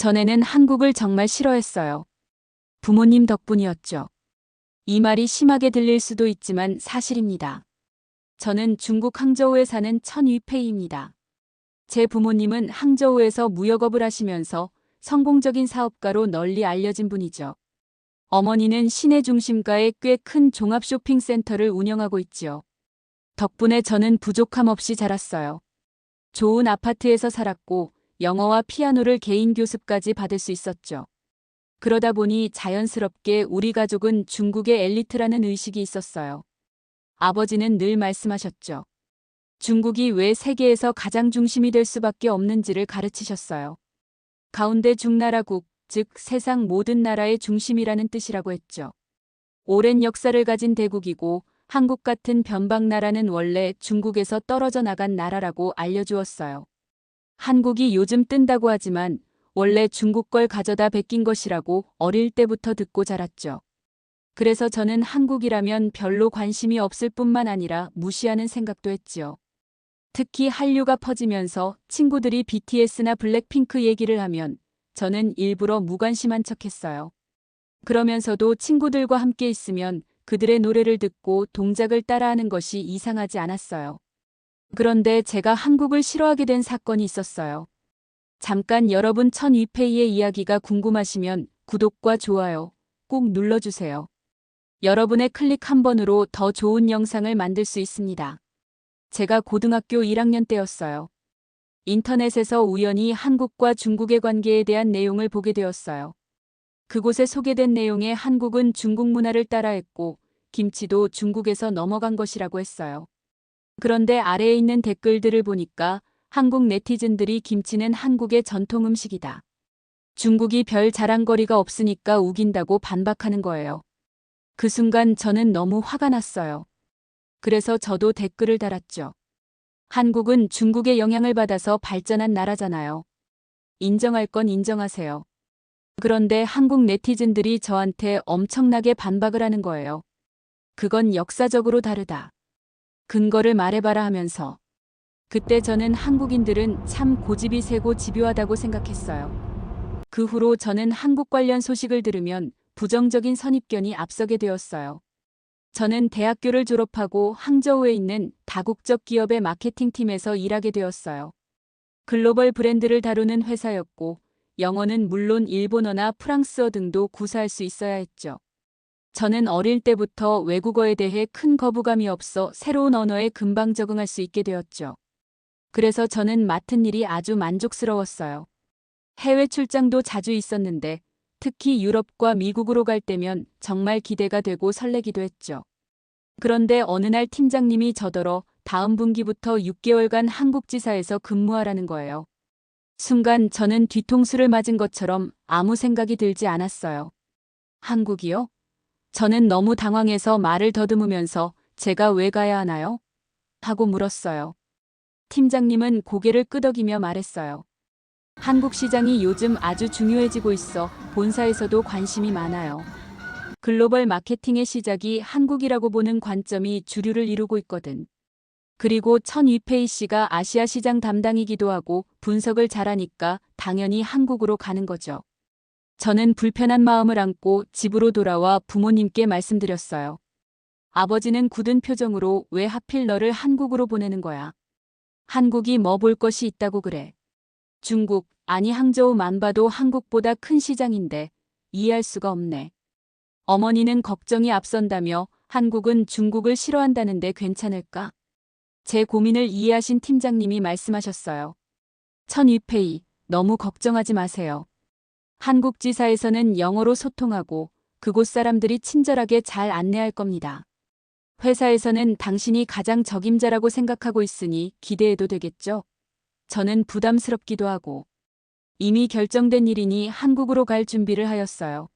전에는 한국을 정말 싫어했어요. 부모님 덕분이었죠. 이 말이 심하게 들릴 수도 있지만 사실입니다. 저는 중국 항저우에 사는 천위페이입니다. 제 부모님은 항저우에서 무역업을 하시면서 성공적인 사업가로 널리 알려진 분이죠. 어머니는 시내 중심가에 꽤 큰 종합 쇼핑센터를 운영하고 있지요. 덕분에 저는 부족함 없이 자랐어요. 좋은 아파트에서 살았고 영어와 피아노를 개인 교습까지 받을 수 있었죠. 그러다 보니 자연스럽게 우리 가족은 중국의 엘리트라는 의식이 있었어요. 아버지는 늘 말씀하셨죠. 중국이 왜 세계에서 가장 중심이 될 수밖에 없는지를 가르치셨어요. 가운데 중나라국, 즉 세상 모든 나라의 중심이라는 뜻이라고 했죠. 오랜 역사를 가진 대국이고 한국 같은 변방나라는 원래 중국에서 떨어져 나간 나라라고 알려주었어요. 한국이 요즘 뜬다고 하지만 원래 중국 걸 가져다 베낀 것이라고 어릴 때부터 듣고 자랐죠. 그래서 저는 한국이라면 별로 관심이 없을 뿐만 아니라 무시하는 생각도 했지요. 특히 한류가 퍼지면서 친구들이 BTS나 블랙핑크 얘기를 하면 저는 일부러 무관심한 척 했어요. 그러면서도 친구들과 함께 있으면 그들의 노래를 듣고 동작을 따라하는 것이 이상하지 않았어요. 그런데 제가 한국을 싫어하게 된 사건이 있었어요. 잠깐 여러분 천위페이의 이야기가 궁금하시면 구독과 좋아요 꼭 눌러주세요. 여러분의 클릭 한 번으로 더 좋은 영상을 만들 수 있습니다. 제가 고등학교 1학년 때였어요. 인터넷에서 우연히 한국과 중국의 관계에 대한 내용을 보게 되었어요. 그곳에 소개된 내용에 한국은 중국 문화를 따라했고 김치도 중국에서 넘어간 것이라고 했어요. 그런데 아래에 있는 댓글들을 보니까 한국 네티즌들이 김치는 한국의 전통 음식이다. 중국이 별 자랑거리가 없으니까 우긴다고 반박하는 거예요. 그 순간 저는 너무 화가 났어요. 그래서 저도 댓글을 달았죠. 한국은 중국의 영향을 받아서 발전한 나라잖아요. 인정할 건 인정하세요. 그런데 한국 네티즌들이 저한테 엄청나게 반박을 하는 거예요. 그건 역사적으로 다르다. 근거를 말해봐라 하면서. 그때 저는 한국인들은 참 고집이 세고 집요하다고 생각했어요. 그 후로 저는 한국 관련 소식을 들으면 부정적인 선입견이 앞서게 되었어요. 저는 대학교를 졸업하고 항저우에 있는 다국적 기업의 마케팅팀에서 일하게 되었어요. 글로벌 브랜드를 다루는 회사였고 영어는 물론 일본어나 프랑스어 등도 구사할 수 있어야 했죠. 저는 어릴 때부터 외국어에 대해 큰 거부감이 없어 새로운 언어에 금방 적응할 수 있게 되었죠. 그래서 저는 맡은 일이 아주 만족스러웠어요. 해외 출장도 자주 있었는데 특히 유럽과 미국으로 갈 때면 정말 기대가 되고 설레기도 했죠. 그런데 어느 날 팀장님이 저더러 다음 분기부터 6개월간 한국지사에서 근무하라는 거예요. 순간 저는 뒤통수를 맞은 것처럼 아무 생각이 들지 않았어요. 한국이요? 저는 너무 당황해서 말을 더듬으면서 제가 왜 가야 하나요? 하고 물었어요. 팀장님은 고개를 끄덕이며 말했어요. 한국 시장이 요즘 아주 중요해지고 있어 본사에서도 관심이 많아요. 글로벌 마케팅의 시작이 한국이라고 보는 관점이 주류를 이루고 있거든. 그리고 천위페이 씨가 아시아 시장 담당이기도 하고 분석을 잘하니까 당연히 한국으로 가는 거죠. 저는 불편한 마음을 안고 집으로 돌아와 부모님께 말씀드렸어요. 아버지는 굳은 표정으로 왜 하필 너를 한국으로 보내는 거야. 한국이 뭐 볼 것이 있다고 그래. 중국, 아니 항저우만 봐도 한국보다 큰 시장인데 이해할 수가 없네. 어머니는 걱정이 앞선다며 한국은 중국을 싫어한다는데 괜찮을까? 제 고민을 이해하신 팀장님이 말씀하셨어요. 천위페이, 너무 걱정하지 마세요. 한국 지사에서는 영어로 소통하고 그곳 사람들이 친절하게 잘 안내할 겁니다. 회사에서는 당신이 가장 적임자라고 생각하고 있으니 기대해도 되겠죠? 저는 부담스럽기도 하고 이미 결정된 일이니 한국으로 갈 준비를 하였어요.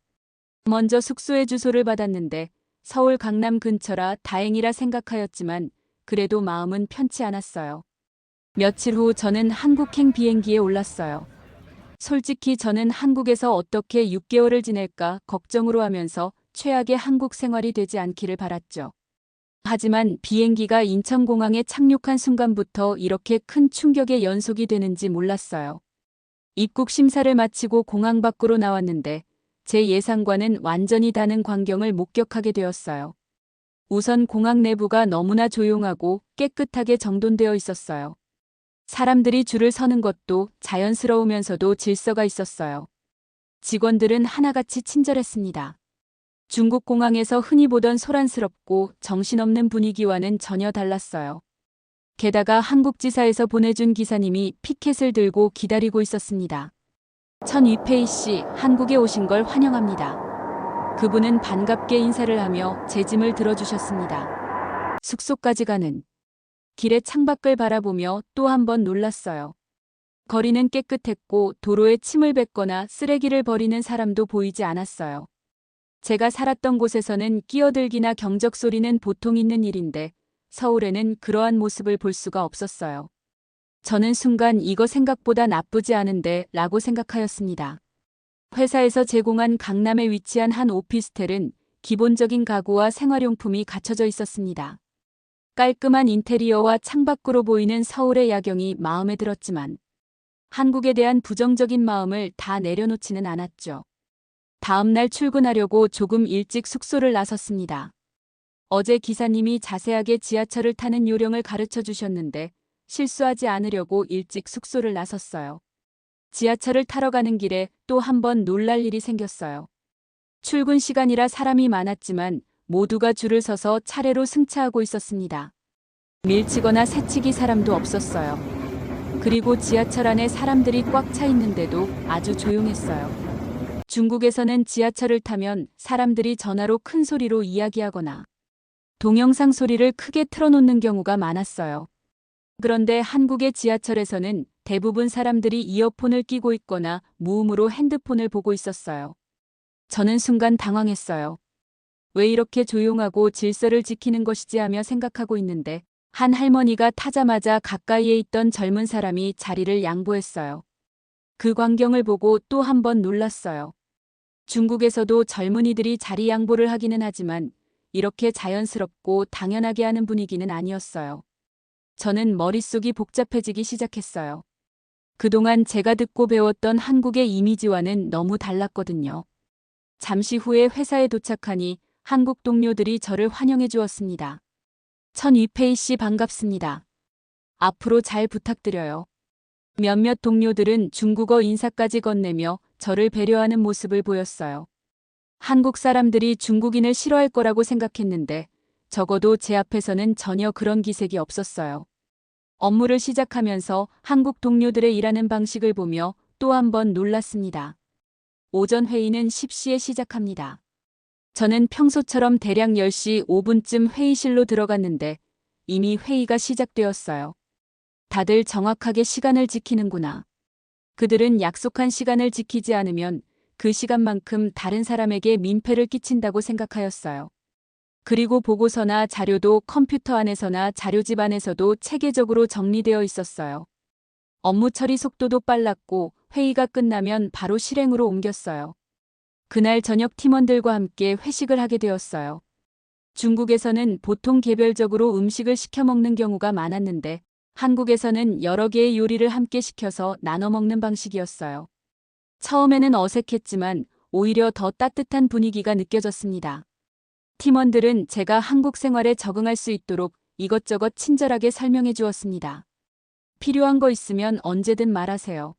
먼저 숙소의 주소를 받았는데 서울 강남 근처라 다행이라 생각하였지만 그래도 마음은 편치 않았어요. 며칠 후 저는 한국행 비행기에 올랐어요. 솔직히 저는 한국에서 어떻게 6개월을 지낼까 걱정으로 하면서 최악의 한국 생활이 되지 않기를 바랐죠. 하지만 비행기가 인천공항에 착륙한 순간부터 이렇게 큰 충격의 연속이 되는지 몰랐어요. 입국 심사를 마치고 공항 밖으로 나왔는데 제 예상과는 완전히 다른 광경을 목격하게 되었어요. 우선 공항 내부가 너무나 조용하고 깨끗하게 정돈되어 있었어요. 사람들이 줄을 서는 것도 자연스러우면서도 질서가 있었어요. 직원들은 하나같이 친절했습니다. 중국 공항에서 흔히 보던 소란스럽고 정신없는 분위기와는 전혀 달랐어요. 게다가 한국지사에서 보내준 기사님이 피켓을 들고 기다리고 있었습니다. 천 위페이 씨, 한국에 오신 걸 환영합니다. 그분은 반갑게 인사를 하며 제 짐을 들어주셨습니다. 숙소까지 가는 길의 창밖을 바라보며 또 한 번 놀랐어요. 거리는 깨끗했고 도로에 침을 뱉거나 쓰레기를 버리는 사람도 보이지 않았어요. 제가 살았던 곳에서는 끼어들기나 경적 소리는 보통 있는 일인데 서울에는 그러한 모습을 볼 수가 없었어요. 저는 순간 이거 생각보다 나쁘지 않은데 라고 생각하였습니다. 회사에서 제공한 강남에 위치한 한 오피스텔은 기본적인 가구와 생활용품이 갖춰져 있었습니다. 깔끔한 인테리어와 창밖으로 보이는 서울의 야경이 마음에 들었지만 한국에 대한 부정적인 마음을 다 내려놓지는 않았죠. 다음 날 출근하려고 조금 일찍 숙소를 나섰습니다. 어제 기사님이 자세하게 지하철을 타는 요령을 가르쳐 주셨는데 실수하지 않으려고 일찍 숙소를 나섰어요. 지하철을 타러 가는 길에 또 한 번 놀랄 일이 생겼어요. 출근 시간이라 사람이 많았지만 모두가 줄을 서서 차례로 승차하고 있었습니다. 밀치거나 새치기 사람도 없었어요. 그리고 지하철 안에 사람들이 꽉 차 있는데도 아주 조용했어요. 중국에서는 지하철을 타면 사람들이 전화로 큰 소리로 이야기하거나 동영상 소리를 크게 틀어놓는 경우가 많았어요. 그런데 한국의 지하철에서는 대부분 사람들이 이어폰을 끼고 있거나 무음으로 핸드폰을 보고 있었어요. 저는 순간 당황했어요. 왜 이렇게 조용하고 질서를 지키는 것이지 하며 생각하고 있는데 한 할머니가 타자마자 가까이에 있던 젊은 사람이 자리를 양보했어요. 그 광경을 보고 또 한 번 놀랐어요. 중국에서도 젊은이들이 자리 양보를 하기는 하지만 이렇게 자연스럽고 당연하게 하는 분위기는 아니었어요. 저는 머릿속이 복잡해지기 시작했어요. 그동안 제가 듣고 배웠던 한국의 이미지와는 너무 달랐거든요. 잠시 후에 회사에 도착하니 한국 동료들이 저를 환영해 주었습니다. 천위페이 씨 반갑습니다. 앞으로 잘 부탁드려요. 몇몇 동료들은 중국어 인사까지 건네며 저를 배려하는 모습을 보였어요. 한국 사람들이 중국인을 싫어할 거라고 생각했는데 적어도 제 앞에서는 전혀 그런 기색이 없었어요. 업무를 시작하면서 한국 동료들의 일하는 방식을 보며 또 한 번 놀랐습니다. 오전 회의는 10시에 시작합니다. 저는 평소처럼 대략 10시 5분쯤 회의실로 들어갔는데 이미 회의가 시작되었어요. 다들 정확하게 시간을 지키는구나. 그들은 약속한 시간을 지키지 않으면 그 시간만큼 다른 사람에게 민폐를 끼친다고 생각하였어요. 그리고 보고서나 자료도 컴퓨터 안에서나 자료집 안에서도 체계적으로 정리되어 있었어요. 업무 처리 속도도 빨랐고 회의가 끝나면 바로 실행으로 옮겼어요. 그날 저녁 팀원들과 함께 회식을 하게 되었어요. 중국에서는 보통 개별적으로 음식을 시켜 먹는 경우가 많았는데 한국에서는 여러 개의 요리를 함께 시켜서 나눠 먹는 방식이었어요. 처음에는 어색했지만 오히려 더 따뜻한 분위기가 느껴졌습니다. 팀원들은 제가 한국 생활에 적응할 수 있도록 이것저것 친절하게 설명해 주었습니다. 필요한 거 있으면 언제든 말하세요.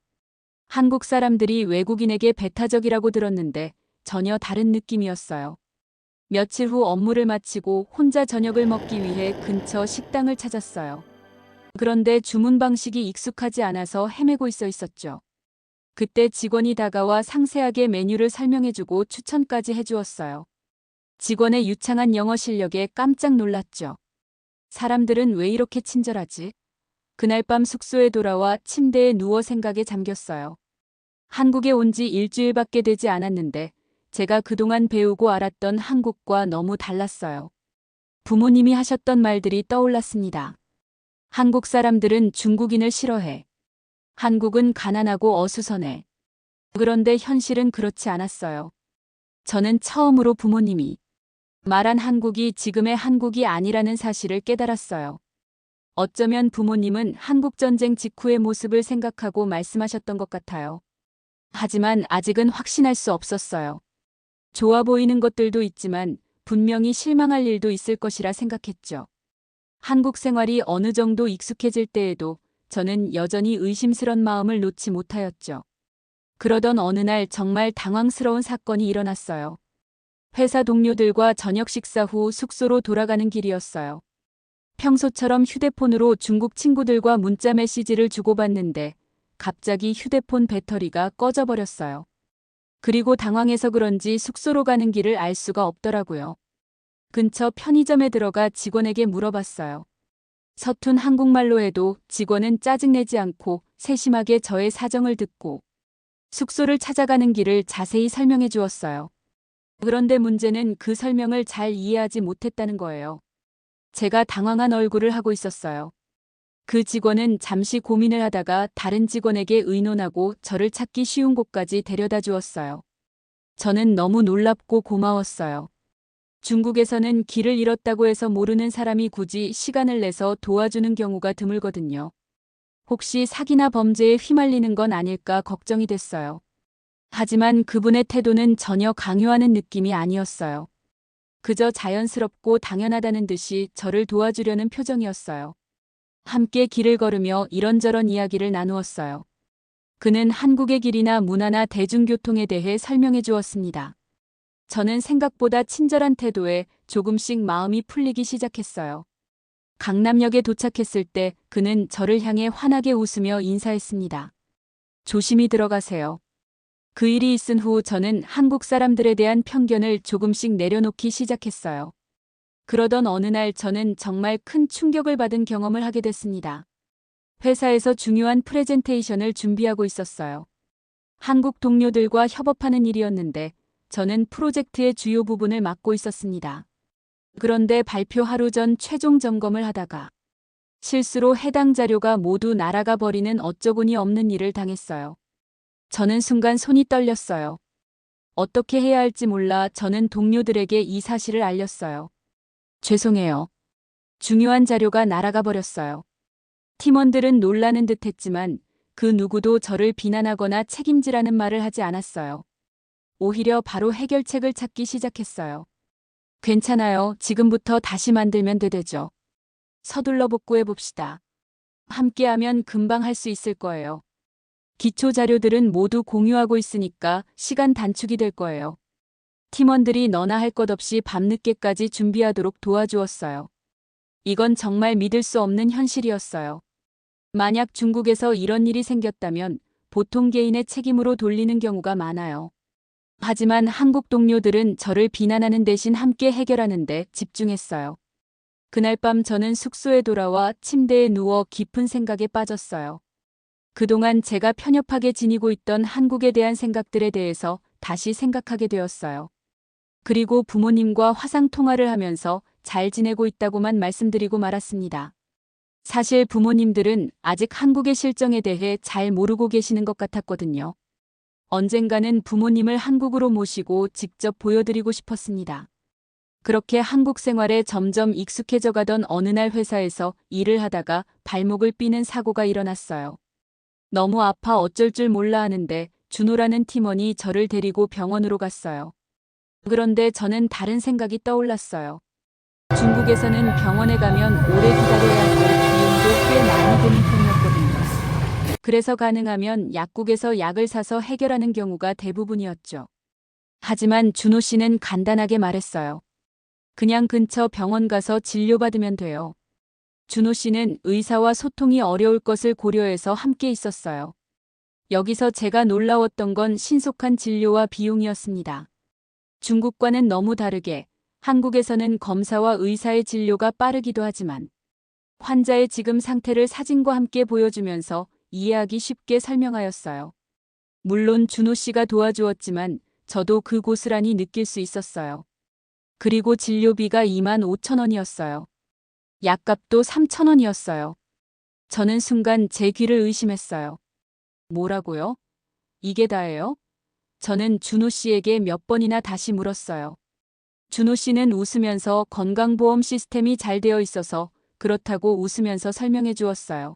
한국 사람들이 외국인에게 배타적이라고 들었는데 전혀 다른 느낌이었어요. 며칠 후 업무를 마치고 혼자 저녁을 먹기 위해 근처 식당을 찾았어요. 그런데 주문 방식이 익숙하지 않아서 헤매고 있어 있었죠. 그때 직원이 다가와 상세하게 메뉴를 설명해주고 추천까지 해주었어요. 직원의 유창한 영어 실력에 깜짝 놀랐죠. 사람들은 왜 이렇게 친절하지? 그날 밤 숙소에 돌아와 침대에 누워 생각에 잠겼어요. 한국에 온 지 일주일밖에 되지 않았는데 제가 그동안 배우고 알았던 한국과 너무 달랐어요. 부모님이 하셨던 말들이 떠올랐습니다. 한국 사람들은 중국인을 싫어해. 한국은 가난하고 어수선해. 그런데 현실은 그렇지 않았어요. 저는 처음으로 부모님이 말한 한국이 지금의 한국이 아니라는 사실을 깨달았어요. 어쩌면 부모님은 한국전쟁 직후의 모습을 생각하고 말씀하셨던 것 같아요. 하지만 아직은 확신할 수 없었어요. 좋아 보이는 것들도 있지만 분명히 실망할 일도 있을 것이라 생각했죠. 한국 생활이 어느 정도 익숙해질 때에도 저는 여전히 의심스런 마음을 놓지 못하였죠. 그러던 어느 날 정말 당황스러운 사건이 일어났어요. 회사 동료들과 저녁 식사 후 숙소로 돌아가는 길이었어요. 평소처럼 휴대폰으로 중국 친구들과 문자 메시지를 주고받는데 갑자기 휴대폰 배터리가 꺼져버렸어요. 그리고 당황해서 그런지 숙소로 가는 길을 알 수가 없더라고요. 근처 편의점에 들어가 직원에게 물어봤어요. 서툰 한국말로 해도 직원은 짜증내지 않고 세심하게 저의 사정을 듣고 숙소를 찾아가는 길을 자세히 설명해 주었어요. 그런데 문제는 그 설명을 잘 이해하지 못했다는 거예요. 제가 당황한 얼굴을 하고 있었어요. 그 직원은 잠시 고민을 하다가 다른 직원에게 의논하고 저를 찾기 쉬운 곳까지 데려다 주었어요. 저는 너무 놀랍고 고마웠어요. 중국에서는 길을 잃었다고 해서 모르는 사람이 굳이 시간을 내서 도와주는 경우가 드물거든요. 혹시 사기나 범죄에 휘말리는 건 아닐까 걱정이 됐어요. 하지만 그분의 태도는 전혀 강요하는 느낌이 아니었어요. 그저 자연스럽고 당연하다는 듯이 저를 도와주려는 표정이었어요. 함께 길을 걸으며 이런저런 이야기를 나누었어요. 그는 한국의 길이나 문화나 대중교통에 대해 설명해 주었습니다. 저는 생각보다 친절한 태도에 조금씩 마음이 풀리기 시작했어요. 강남역에 도착했을 때 그는 저를 향해 환하게 웃으며 인사했습니다. 조심히 들어가세요. 그 일이 있은 후 저는 한국 사람들에 대한 편견을 조금씩 내려놓기 시작했어요. 그러던 어느 날 저는 정말 큰 충격을 받은 경험을 하게 됐습니다. 회사에서 중요한 프레젠테이션을 준비하고 있었어요. 한국 동료들과 협업하는 일이었는데 저는 프로젝트의 주요 부분을 맡고 있었습니다. 그런데 발표 하루 전 최종 점검을 하다가 실수로 해당 자료가 모두 날아가 버리는 어처구니 없는 일을 당했어요. 저는 순간 손이 떨렸어요. 어떻게 해야 할지 몰라 저는 동료들에게 이 사실을 알렸어요. 죄송해요. 중요한 자료가 날아가 버렸어요. 팀원들은 놀라는 듯 했지만 그 누구도 저를 비난하거나 책임지라는 말을 하지 않았어요. 오히려 바로 해결책을 찾기 시작했어요. 괜찮아요. 지금부터 다시 만들면 되되죠. 서둘러 복구해 봅시다. 함께하면 금방 할 수 있을 거예요. 기초 자료들은 모두 공유하고 있으니까 시간 단축이 될 거예요. 팀원들이 너나 할 것 없이 밤늦게까지 준비하도록 도와주었어요. 이건 정말 믿을 수 없는 현실이었어요. 만약 중국에서 이런 일이 생겼다면 보통 개인의 책임으로 돌리는 경우가 많아요. 하지만 한국 동료들은 저를 비난하는 대신 함께 해결하는데 집중했어요. 그날 밤 저는 숙소에 돌아와 침대에 누워 깊은 생각에 빠졌어요. 그동안 제가 편협하게 지니고 있던 한국에 대한 생각들에 대해서 다시 생각하게 되었어요. 그리고 부모님과 화상 통화를 하면서 잘 지내고 있다고만 말씀드리고 말았습니다. 사실 부모님들은 아직 한국의 실정에 대해 잘 모르고 계시는 것 같았거든요. 언젠가는 부모님을 한국으로 모시고 직접 보여드리고 싶었습니다. 그렇게 한국 생활에 점점 익숙해져 가던 어느 날 회사에서 일을 하다가 발목을 삐는 사고가 일어났어요. 너무 아파 어쩔 줄 몰라 하는데 준호라는 팀원이 저를 데리고 병원으로 갔어요. 그런데 저는 다른 생각이 떠올랐어요. 중국에서는 병원에 가면 오래 기다려야 하고 비용도 꽤 많이 드는 편이었거든요. 그래서 가능하면 약국에서 약을 사서 해결하는 경우가 대부분이었죠. 하지만 준호 씨는 간단하게 말했어요. 그냥 근처 병원 가서 진료받으면 돼요. 준호 씨는 의사와 소통이 어려울 것을 고려해서 함께 있었어요. 여기서 제가 놀라웠던 건 신속한 진료와 비용이었습니다. 중국과는 너무 다르게 한국에서는 검사와 의사의 진료가 빠르기도 하지만 환자의 지금 상태를 사진과 함께 보여주면서 이해하기 쉽게 설명하였어요. 물론 준호 씨가 도와주었지만 저도 그 고스란히 느낄 수 있었어요. 그리고 진료비가 2만 5천 원이었어요. 약값도 3천 원이었어요. 저는 순간 제 귀를 의심했어요. 뭐라고요? 이게 다예요? 저는 준호 씨에게 몇 번이나 다시 물었어요. 준호 씨는 웃으면서 건강보험 시스템이 잘 되어 있어서 그렇다고 웃으면서 설명해 주었어요.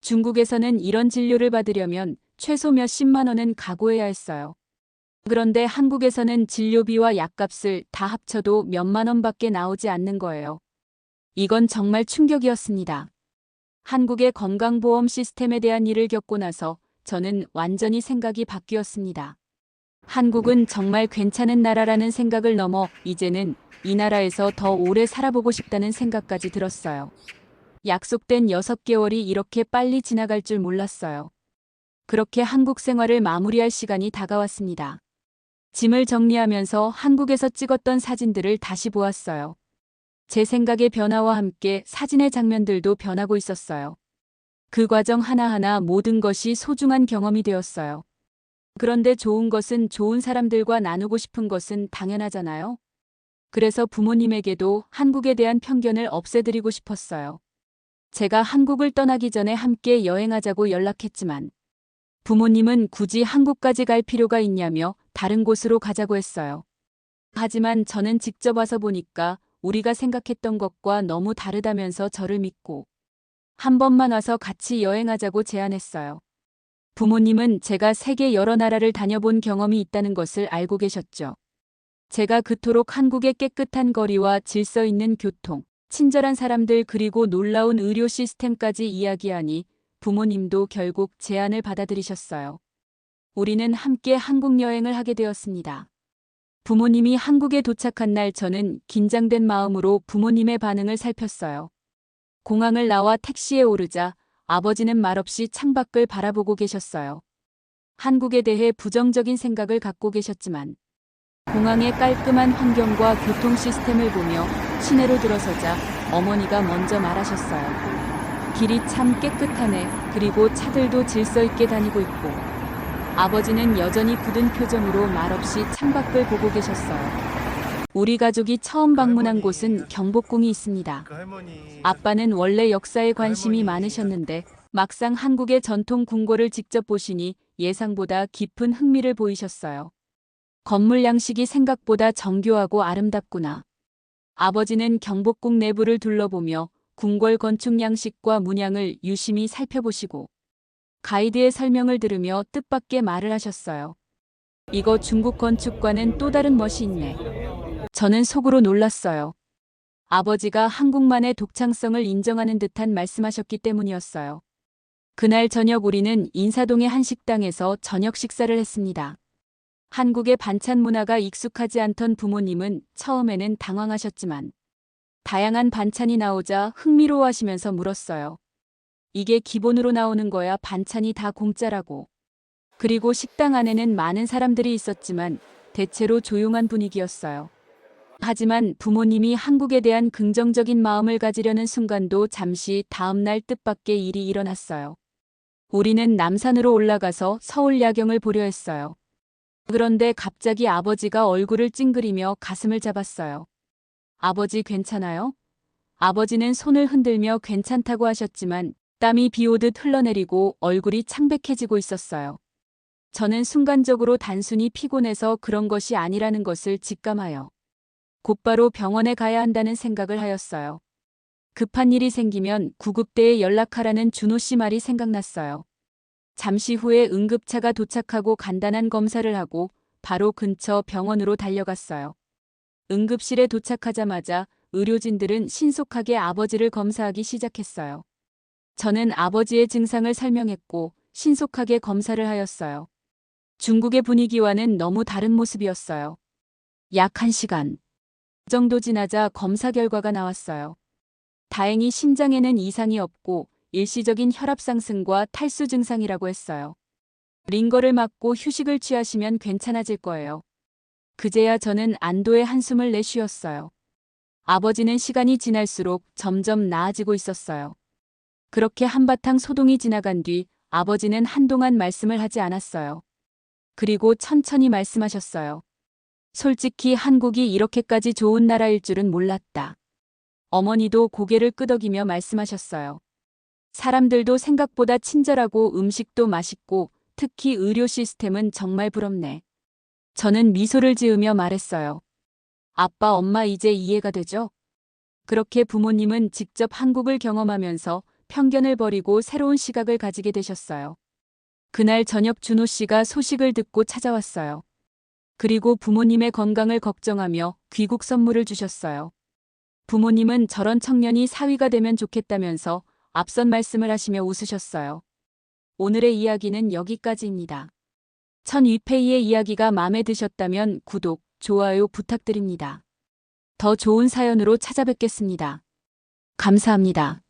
중국에서는 이런 진료를 받으려면 최소 몇십만 원은 각오해야 했어요. 그런데 한국에서는 진료비와 약값을 다 합쳐도 몇만 원밖에 나오지 않는 거예요. 이건 정말 충격이었습니다. 한국의 건강보험 시스템에 대한 일을 겪고 나서 저는 완전히 생각이 바뀌었습니다. 한국은 정말 괜찮은 나라라는 생각을 넘어 이제는 이 나라에서 더 오래 살아보고 싶다는 생각까지 들었어요. 약속된 6개월이 이렇게 빨리 지나갈 줄 몰랐어요. 그렇게 한국 생활을 마무리할 시간이 다가왔습니다. 짐을 정리하면서 한국에서 찍었던 사진들을 다시 보았어요. 제 생각의 변화와 함께 사진의 장면들도 변하고 있었어요. 그 과정 하나하나 모든 것이 소중한 경험이 되었어요. 그런데 좋은 것은 좋은 사람들과 나누고 싶은 것은 당연하잖아요. 그래서 부모님에게도 한국에 대한 편견을 없애드리고 싶었어요. 제가 한국을 떠나기 전에 함께 여행하자고 연락했지만 부모님은 굳이 한국까지 갈 필요가 있냐며 다른 곳으로 가자고 했어요. 하지만 저는 직접 와서 보니까 우리가 생각했던 것과 너무 다르다면서 저를 믿고 한 번만 와서 같이 여행하자고 제안했어요. 부모님은 제가 세계 여러 나라를 다녀본 경험이 있다는 것을 알고 계셨죠. 제가 그토록 한국의 깨끗한 거리와 질서 있는 교통, 친절한 사람들 그리고 놀라운 의료 시스템까지 이야기하니 부모님도 결국 제안을 받아들이셨어요. 우리는 함께 한국 여행을 하게 되었습니다. 부모님이 한국에 도착한 날 저는 긴장된 마음으로 부모님의 반응을 살폈어요. 공항을 나와 택시에 오르자 아버지는 말없이 창밖을 바라보고 계셨어요. 한국에 대해 부정적인 생각을 갖고 계셨지만 공항의 깔끔한 환경과 교통 시스템을 보며 시내로 들어서자 어머니가 먼저 말하셨어요. 길이 참 깨끗하네. 그리고 차들도 질서 있게 다니고 있고. 아버지는 여전히 굳은 표정으로 말없이 창밖을 보고 계셨어요. 우리 가족이 처음 방문한 곳은 경복궁이 있습니다. 그 아빠는 원래 역사에 관심이 많으셨는데 막상 한국의 전통 궁궐을 직접 보시니 예상보다 깊은 흥미를 보이셨어요. 건물 양식이 생각보다 정교하고 아름답구나. 아버지는 경복궁 내부를 둘러보며 궁궐 건축 양식과 문양을 유심히 살펴보시고 가이드의 설명을 들으며 뜻밖의 말을 하셨어요. 이거 중국 건축과는 또 다른 멋이 있네. 저는 속으로 놀랐어요. 아버지가 한국만의 독창성을 인정하는 듯한 말씀하셨기 때문이었어요. 그날 저녁 우리는 인사동의 한 식당에서 저녁 식사를 했습니다. 한국의 반찬 문화가 익숙하지 않던 부모님은 처음에는 당황하셨지만 다양한 반찬이 나오자 흥미로워하시면서 물었어요. 이게 기본으로 나오는 거야 반찬이 다 공짜라고. 그리고 식당 안에는 많은 사람들이 있었지만 대체로 조용한 분위기였어요. 하지만 부모님이 한국에 대한 긍정적인 마음을 가지려는 순간도 잠시 다음날 뜻밖의 일이 일어났어요. 우리는 남산으로 올라가서 서울 야경을 보려 했어요. 그런데 갑자기 아버지가 얼굴을 찡그리며 가슴을 잡았어요. 아버지 괜찮아요? 아버지는 손을 흔들며 괜찮다고 하셨지만 땀이 비 오듯 흘러내리고 얼굴이 창백해지고 있었어요. 저는 순간적으로 단순히 피곤해서 그런 것이 아니라는 것을 직감하여 곧바로 병원에 가야 한다는 생각을 하였어요. 급한 일이 생기면 구급대에 연락하라는 준호 씨 말이 생각났어요. 잠시 후에 응급차가 도착하고 간단한 검사를 하고 바로 근처 병원으로 달려갔어요. 응급실에 도착하자마자 의료진들은 신속하게 아버지를 검사하기 시작했어요. 저는 아버지의 증상을 설명했고 신속하게 검사를 하였어요. 중국의 분위기와는 너무 다른 모습이었어요. 약 1시간 정도 지나자 검사 결과가 나왔어요. 다행히 심장에는 이상이 없고 일시적인 혈압 상승과 탈수 증상이라고 했어요. 링거를 맞고 휴식을 취하시면 괜찮아질 거예요. 그제야 저는 안도의 한숨을 내쉬었어요. 아버지는 시간이 지날수록 점점 나아지고 있었어요. 그렇게 한바탕 소동이 지나간 뒤 아버지는 한동안 말씀을 하지 않았어요. 그리고 천천히 말씀하셨어요. 솔직히 한국이 이렇게까지 좋은 나라일 줄은 몰랐다. 어머니도 고개를 끄덕이며 말씀하셨어요. 사람들도 생각보다 친절하고 음식도 맛있고 특히 의료 시스템은 정말 부럽네. 저는 미소를 지으며 말했어요. 아빠, 엄마 이제 이해가 되죠? 그렇게 부모님은 직접 한국을 경험하면서 편견을 버리고 새로운 시각을 가지게 되셨어요. 그날 저녁 준호 씨가 소식을 듣고 찾아왔어요. 그리고 부모님의 건강을 걱정하며 귀국 선물을 주셨어요. 부모님은 저런 청년이 사위가 되면 좋겠다면서 앞선 말씀을 하시며 웃으셨어요. 오늘의 이야기는 여기까지입니다. 천위페이의 이야기가 마음에 드셨다면 구독, 좋아요 부탁드립니다. 더 좋은 사연으로 찾아뵙겠습니다. 감사합니다.